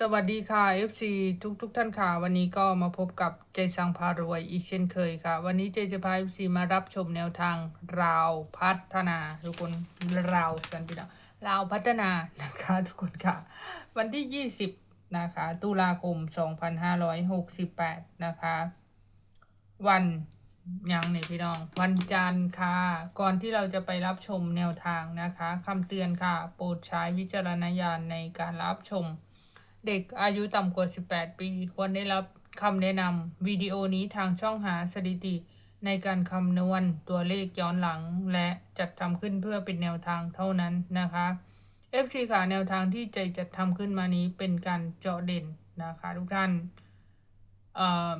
สวัสดีค่ะ FC ทุกทุกท่านค่ะ วันนี้ก็มาพบกับเจสังพารวยอีกเช่นเคยค่ะ วันนี้เจจะพา FC มารับชมแนวทางราวพัฒนาทุกคนราวกันพี่น้องราวพัฒนานะคะทุกคนค่ะ วันที่ 20 นะคะ ตุลาคม 2568 นะคะ วันยังเนี่ยพี่น้อง วันจันทร์ค่ะ ก่อนที่เราจะไปรับชมแนวทางนะคะคำเตือนค่ะ โปรดใช้วิจารณญาณในการรับชม เด็กอายุต่ำกว่า 18 ปี ควรได้รับคำแนะนำวิดีโอนี้ทางช่องหาสถิติ ในการคำนวณตัวเลขย้อนหลัง และจัดทำขึ้นเพื่อเป็นแนวทางเท่านั้นนะคะ FC ค่ะแนวทางที่ใจจัดทำขึ้นมานี้เป็นการเจาะเด่นนะคะทุกท่านเอ่อ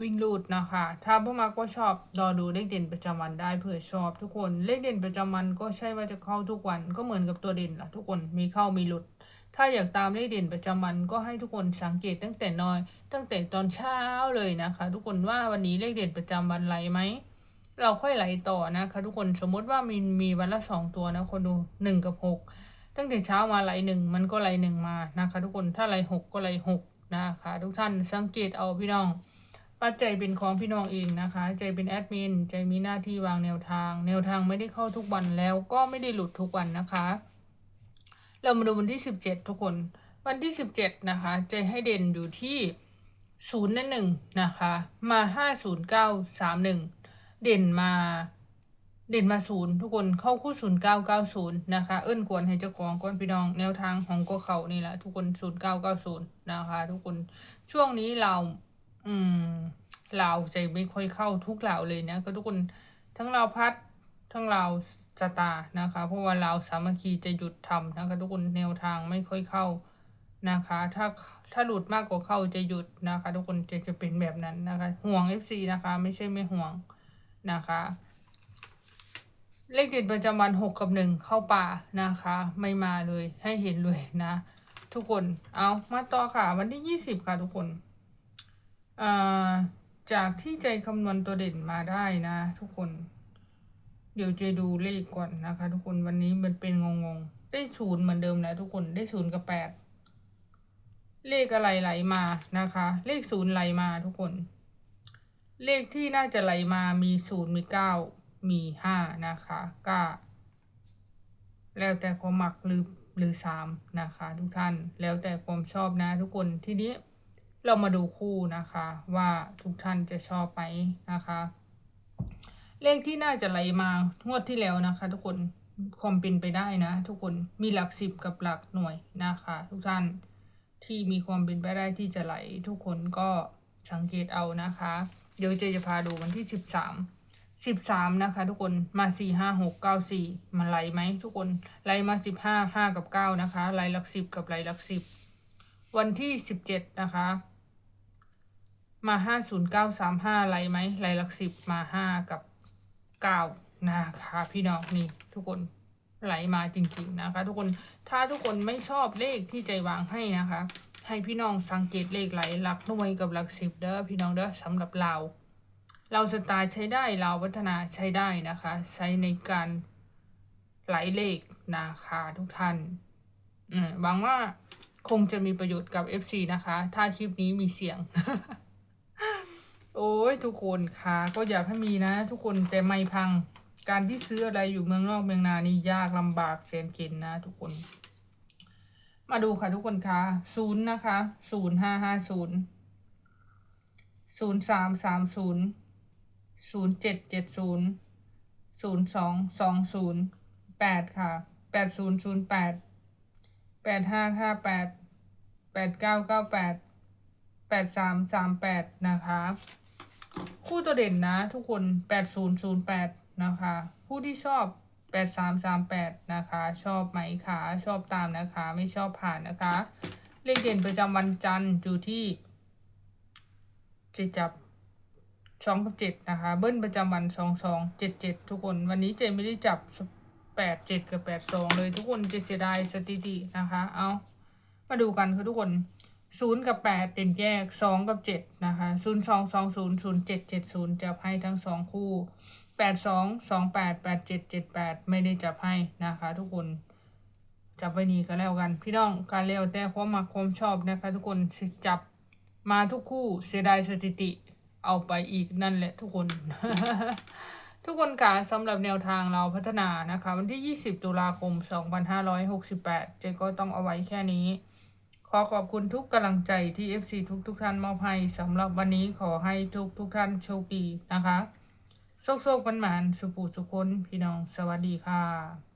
วิ่งรูดนะคะ ถ้าพวกมาก็ชอบรอดูเลขเด่นประจำวันได้เผื่อชอบทุกคน เลขเด่นประจำวันก็ใช่ว่าจะเข้าทุกวัน ก็เหมือนกับตัวเด่นละทุกคน มีเข้ามีหลุด ถ้าอยากตามเลขเด่นประจำวันก็ให้ทุกคนสังเกตตั้งแต่น้อย ตั้งแต่ตอนเช้าเลยนะคะ ทุกคนว่าวันนี้เลขเด่นประจำวันไหลไหม เราค่อยไหลต่อนะคะ ทุกคน สมมติว่ามีมีวันละสองตัวนะคนดูหนึ่งกับหกตั้งแต่เช้ามาไหลหนึ่งมันก็ไหลหนึ่งมานะคะ ทุกคน ถ้าไหลหกก็ไหลหกนะคะ ทุกท่านสังเกตเอาพี่น้อง ปัจจัยเป็นของพี่น้องเองนะคะ ใจเป็นแอดมิน ใจมีหน้าที่วางแนวทาง แนวทางไม่ได้เข้าทุกวันแล้วก็ไม่ได้หลุดทุกวันนะคะ เรามาดูวันที่สิบเจ็ดทุกคน วันที่สิบเจ็ดนะคะ ใจให้เด่นอยู่ที่ศูนย์นั่นหนึ่งนะคะ มาห้าศูนย์เก้าสามหนึ่งเด่นมา เด่นมาศูนย์ทุกคนเข้าคู่ศูนย์เก้าเก้าศูนย์นะคะ เอิ้นควรให้เจ้าของก้อนพี่น้องแนวทางของก็เขานี่แหละทุกคนศูนย์เก้าเก้าศูนย์นะคะ ทุกคนช่วงนี้เรา อืมเราวใจไม่ค่อยเข้าทุกเหล่าเลยนะก็ทุกคนทั้งเราวพัดทั้งเราวสตานะคะ เพราะว่าเราวสามัคคีจะหยุดทำนะคะทุกคนแนวทางไม่ค่อยเข้านะคะ ถ้าถ้าหลุดมากกว่าเข้าจะหยุดนะคะ ทุกคนจะจะเป็นแบบนั้นนะคะ ห่วง FC นะคะ ไม่ใช่ไม่ห่วงนะคะ เลขเด็ดประจำวันหกกับหนึ่งเข้าป่านะคะ ไม่มาเลยให้เห็นเลยนะ ทุกคนเอามาต่อค่ะ วันที่ยี่สิบค่ะทุกคน จากที่ใจคำนวณตัวเด่นมาได้นะทุกคน เดี๋ยวจะดูเลขก่อนนะคะ ทุกคนวันนี้มันเป็นงงๆได้ศูนย์เหมือนเดิมนะทุกคนได้ศูนย์กับแปดเลขอะไรไหลมานะคะ เลขศูนย์ไหลมาทุกคน เลขที่น่าจะไหลมามีศูนย์มีเก้ามีห้านะคะก็แล้วแต่ความหมักหรือหรือสามนะคะ ทุกท่านแล้วแต่ความชอบนะทุกคนทีนี้ เรามาดูคู่นะคะ ว่าทุกท่านจะชอบไหมนะคะ เลขที่น่าจะไหลมางวดที่แล้วนะคะ ทุกคนความเป็นไปได้นะ ทุกคนมีหลักสิบกับหลักหน่วยนะคะ ทุกท่านที่มีความเป็นไปได้ที่จะไหล ทุกคนก็สังเกตเอานะคะ เดี๋ยวเจจะพาดูวันที่สิบสามสิบสามนะคะ ทุกคนมาสี่ห้าหกเก้าสี่มันไหลไหมทุกคนไหลมาสิบห้าห้ากับเก้านะคะไหลหลักสิบกับไหลหลักสิบวันที่สิบเจ็ดนะคะ มาห้าศูนย์เก้าสามห้าไรไหมไรหลักสิบมาห้ากับเก้านะคะพี่น้องนี่ทุกคนไหลมาจริงๆนะคะ ทุกคนถ้าทุกคนไม่ชอบเลขที่ใจวางให้นะคะ ให้พี่น้องสังเกตเลขไหลหลักหน่วยกับหลักสิบเด้อพี่น้องเด้อสำหรับเรา เราสไตล์ใช้ได้เราวัฒนาใช้ได้นะคะ ใช้ในการไหลเลขนะคะทุกท่านอืมหวังว่าคงจะมีประโยชน์กับ FC นะคะ ถ้าคลิปนี้มีเสียง อ้ยทุกคนค่ะก็อยากให้มีนะ ทุกคนแต่ไม่พังการที่ซื้ออะไรอยู่เมืองนอกเมืองนานี่ยากลำบากแสนเข็นนะ ทุกคน มาดูค่ะทุกคนค่ะศูนย์นะคะศูนย์ห้าห้าศูนย์ศูนย์สามสามศูนย์ศูนย์เจ็ดเจ็ดศูนย์ศูนย์สองสองศูนย์แปดค่ะแปดศูนย์ศูนย์แปดแปดห้าห้าแปดแปดเก้าเก้าแปดแปดสามสามแปดนะคะ คู่ตัวเด่นนะ ทุกคนแปดศูนย์ศูนย์แปดนะคะ ผู้ที่ชอบแปดสามสามแปดนะคะ ชอบไหมคะชอบตามนะคะ ไม่ชอบผ่านนะคะ เลขเด่นประจำวันจันทร์อยู่ที่จะจับสองกับเจ็ดนะคะ เบิ้ลประจำวันสองสองเจ็ดเจ็ดทุกคนวันนี้เจไม่ได้จับแปดเจ็ดกับแปดสองเลยทุกคนจะเสียดายสถิตินะคะ เอามาดูกันค่ะทุกคน ศูนย์กับแปดเด่นแยกสองกับเจ็ดนะคะศูนย์สองสองศูนย์ศูนย์เจ็ดเจ็ดศูนย์จับให้ทั้งสองคู่แปดสองสองแปดแปดเจ็ดเจ็ดแปดไม่ได้จับให้นะคะทุกคนจับไว้นี่ก็แล้วกัน พี่น้องการแล้วแต่ความมักความชอบนะคะ ทุกคนจับมาทุกคู่เสียดายสถิติเอาไปอีกนั่นแหละทุกคน ทุกคนกาสำหรับแนวทางเราพัฒนานะคะ วันที่ 20 ตุลาคม 2568 เจก็ต้องเอาไว้แค่นี้ ขอขอบคุณทุกกำลังใจที่ FC ทุกทุกท่านมอบให้สำหรับวันนี้ขอให้ทุกทุกท่านโชคดีนะคะ โชคโชคปันหมานสุปูสุคนพี่น้องสวัสดีค่ะ